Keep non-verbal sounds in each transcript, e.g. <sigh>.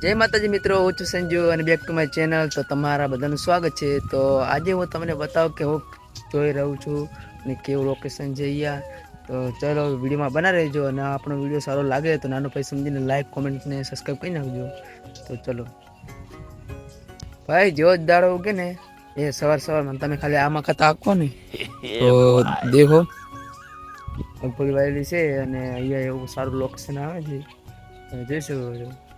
જય માતાજી મિત્રો હું છું સંજુ અને બેક ટુ માય ચેનલ તો તમારા બધાનું સ્વાગત છે. તો આજે હું તમને બતાવું કે હું જોઈ રહ્યું છું અને કેવું લોકેશન છે અહીંયા. તો ચલો વિડીયોમાં બના રહેજો અને આપણો વીડિયો સારો લાગે તો નાનો ભાઈ સમજીને લાઈક કોમેન્ટ ને સબસ્ક્રાઈબ કરી નાખજો. તો ચલો. ભાઈ જેવો જ દાડો ઉગે ને એ સવાર સવારમાં તમે ખાલી આમાં ખાતા આખો ને. <laughs> તો દેખો. મગફળી વાયેલી છે અને અહીંયા એવું સારું લોકેશન આવે છે. જોઈશું જોઈ શકો છો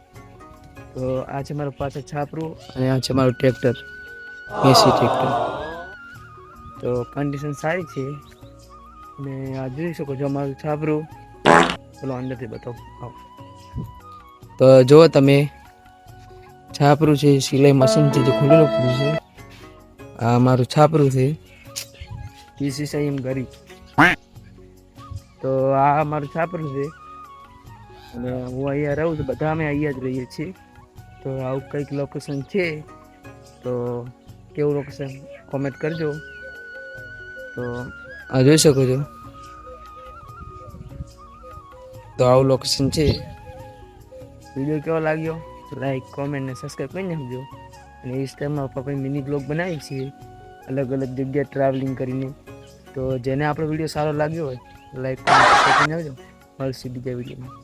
તો આ છે મારું પાછળ છાપરું અને આ છે મારું ટ્રેક્ટર. AC tractor. તો કન્ડિશન સારી છે. અને આ જોઈ શકો છો મારું છાપરું. ચલો અંદરથી બતાવો. તો જુઓ તમે, છાપરું છે, સિલાઈ મશીન છે, જે ખુલ્લું પડ્યું છે. આ મારું છાપરું છે. પીસી સાઈમ ગરી તો આ મારું છાપરું છે. અને હું અહીંયા રહું છું, બધા અમે અહીંયા જ રહીએ છીએ. તો આવું કંઈક લોકેશન છે તો કેવું લોકેશન કોમેન્ટ કરજો. તો આ જોઈ શકો છો. તો આવું લોકેશન છે. વીડિયો કેવો લાગ્યો? લાઈક કોમેન્ટ ને સબસ્ક્રાઈબ કરી નાખજો. અને ઇન્સ્ટામાં આપણે મિની બ્લોગ બનાવીએ છીએ અલગ અલગ જગ્યાએ ટ્રાવેલિંગ કરીને. તો જેને આપણો વીડિયો સારો લાગ્યો હોય લાઈક કોમેન્ટ કરી નાખજો. મળશે બીજા વિડીયોમાં.